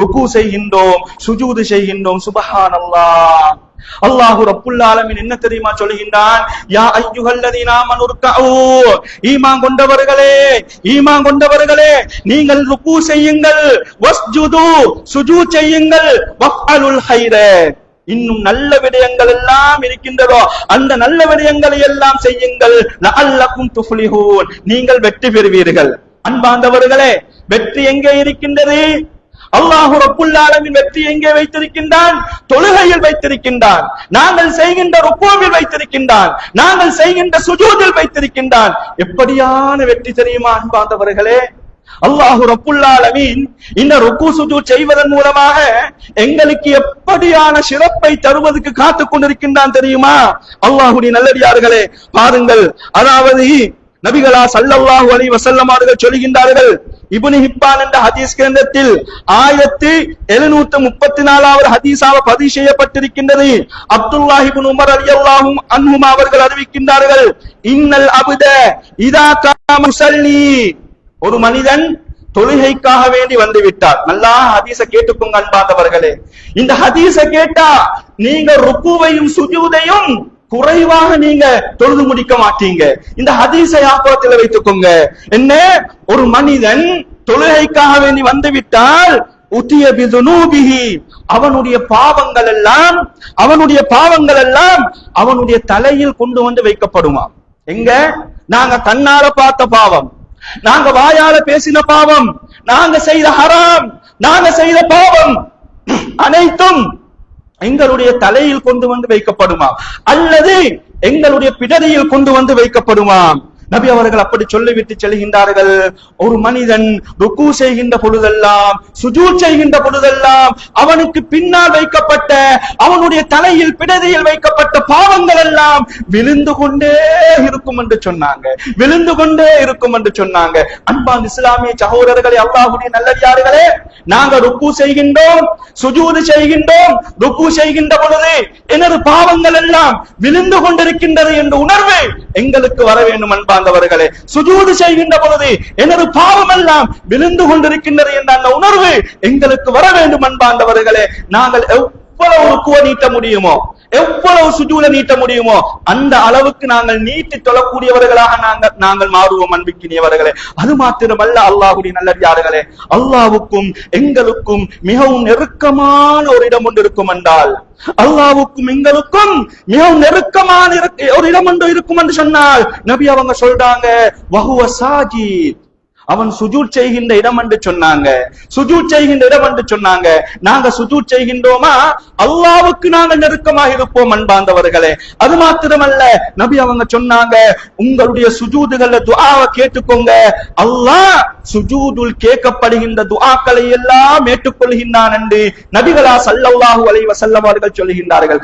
ருக்கு செய்கின்றோம் சுஜூது செய்கின்றோம் சுபஹான் அல்லாஹ் அல்லாஹு ரப்புல் என்ன தெரியுமா சொல்கின்றான்? யா அய்யுஹல்லதீன ஆமனு ருக்கஊ ஈமான் கொண்டவர்களே ஈமான் கொண்டவர்களே நீங்கள் ருக்கு செய்யுங்கள் வஸ்ஜுது சுஜூ செய்யுங்கள் வஃஅலுல் ஹைர. இன்னும் நல்ல விடயங்கள் எல்லாம் இருக்கின்றதோ அந்த நல்ல விடயங்களை எல்லாம் செய்யுங்கள். லஅல்லக்கும் துஃப்லிஹூன். நீங்கள் வெற்றி பெறுவீர்கள். அன்பார்ந்தவர்களே வெற்றி எங்கே இருக்கின்றது? அல்லாஹு ரப்புல்லாலமின் வெற்றி எங்கே வைத்திருக்கின்றான்? தொழுகையில் வைத்திருக்கின்றான். நாங்கள் செய்கின்ற ருக்கோவில் வைத்திருக்கின்றான். நாங்கள் செய்கின்ற சுஜூதில் வைத்திருக்கின்றான். எப்படியான வெற்றி தெரியுமா அன்பாந்தவர்களே அல்லாஹு ரப்புல்லாலமீன் இந்த ருக்கு சுஜூத் செய்வதன் மூலமாக எங்களுக்கு எப்படியான சிறப்பை தருவதற்கு காத்துக் கொண்டிருக்கின்றான் தெரியுமா? அல்லாஹுடைய நல்லடியார்களே பாருங்கள். அதாவது நபிகளா சல்லல்லாஹு அலி வஸல்லம் அவர்கள் சொல்கின்றார்கள் இபுனி ஹிப்பான் என்ற ஹதீஸ் கிரந்தத்தில் ஆயிரத்தி எழுநூத்தி முப்பத்தி நாலாவது ஹதீஸாக பதிவு செய்யப்பட்டிருக்கின்றது. அப்துல்லாஹி இபுன் உமர் ரலியல்லாஹு அன்ஹுமா அவர்கள் அறிவிக்கின்றார்கள் இன்னல் அபுத இதா காம ஒரு மனிதன் தொழுகைக்காக வேண்டி வந்து விட்டார் நல்லா ஹதீச கேட்டுக்கோங்க அன்பாந்தவர்களே இந்த ஹதீச கேட்டா நீங்க ருக்குவையும் சுஜூதையும் குறைவாக நீங்க தொழுது முடிக்க மாட்டீங்க. இந்த ஹதீஸை ஆப்பரத்தில் வைத்துக்கோங்க. என்ன? ஒரு மனிதன் தொழுகைக்காக வேண்டி வந்து விட்டால் உத்திய பிதுனூபிஹி அவனுடைய பாவங்கள் எல்லாம் அவனுடைய பாவங்கள் எல்லாம் அவனுடைய தலையில் கொண்டு வந்து வைக்கப்படுமா எங்க? நாங்க கண்ணால பார்த்த பாவம். நாங்க வாயால பேசின பாவம். நாங்க செய்த ஹராம். நாங்க செய்த பாவம். அனைத்தும் எங்களுடைய தலையில் கொண்டு வந்து வைக்கப்படுமா? அல்லது எங்களுடைய பிடரியில் கொண்டு வந்து வைக்கப்படுமா? நபி அவர்கள் அப்படி சொல்லிவிட்டு செல்கின்றார்கள். ஒரு மனிதன் ருக்கு செய்கின்ற பொழுதெல்லாம் சுஜூர் செய்கின்ற பொழுதெல்லாம் அவனுக்கு பின்னால் வைக்கப்பட்ட அவனுடைய தலையில் பிடதியில் வைக்கப்பட்ட பாவங்கள் எல்லாம் விழுந்து கொண்டே இருக்கும் என்று சொன்னாங்க. விழுந்து கொண்டே இருக்கும் என்று சொன்னாங்க. அன்பான் இஸ்லாமிய சகோதரர்களே அல்லாஹுடைய நல்லடியார்களே நாங்க ருக்கு செய்கின்றோம் சுஜூது செய்கின்றோம் ருக்கு செய்கின்ற பொழுது எனது பாவங்கள் எல்லாம் விழுந்து கொண்டிருக்கின்றது என்ற உணர்வு எங்களுக்கு வர வேண்டும் அன்பா அன்பாந்தவர்களே சுஜூது செய்கின்ற பொழுது எனது பாவம் எல்லாம் விழுந்து கொண்டிருக்கின்றது என்ற அந்த உணர்வு எங்களுக்கு வர வேண்டும் அன்பாந்தவர்களே நாங்கள் எவ்வளவு கோ நீட்ட முடியுமோ எவ்வளவு சுஜூல நீட்ட முடியுமோ அந்த அளவுக்கு நாங்கள் நீட்டி தொழக்கூடியவர்களாக நாங்கள் நாங்கள் மாறுவோம் அன்பிக்கினியவர்களே அது மாத்திரமல்ல அல்லாஹுடைய நல்லடியார்களே. அல்லாவுக்கும் எங்களுக்கும் மிகவும் நெருக்கமான ஒரு இடம் ஒன்று இருக்கும் என்றால் அல்லாவுக்கும் எங்களுக்கும் மிகவும் நெருக்கமான ஒரு இடம் ஒன்று இருக்கும் என்று சொன்னால் நபி அவங்க சொல்றாங்க வகுவ சாஜித். அவன் சுஜூட் செய்கின்ற இடம் என்று சொன்னாங்க. சுஜூட் செய்கின்ற இடம் என்று சொன்னாங்க. நாங்க சுஜூட் செய்கின்றோமா? அல்லாவுக்கு நாங்கள் நெருக்கமாக இருப்போம் அன்பாந்தவர்களே அது மாத்திரமல்ல நபி அவங்க சொன்னாங்க உங்களுடைய சுஜூதுகள்ல துஆவை கேட்டுக்கோங்க. அல்லாஹ் சுஜூதுல் கேட்கப்படுகின்ற துஆக்களை எல்லாம் ஏற்றுக்கொள்கின்றான் என்று நபிகளா ஸல்லல்லாஹு அலைஹி வஸல்லம் அவர்கள் சொல்கின்றார்கள்.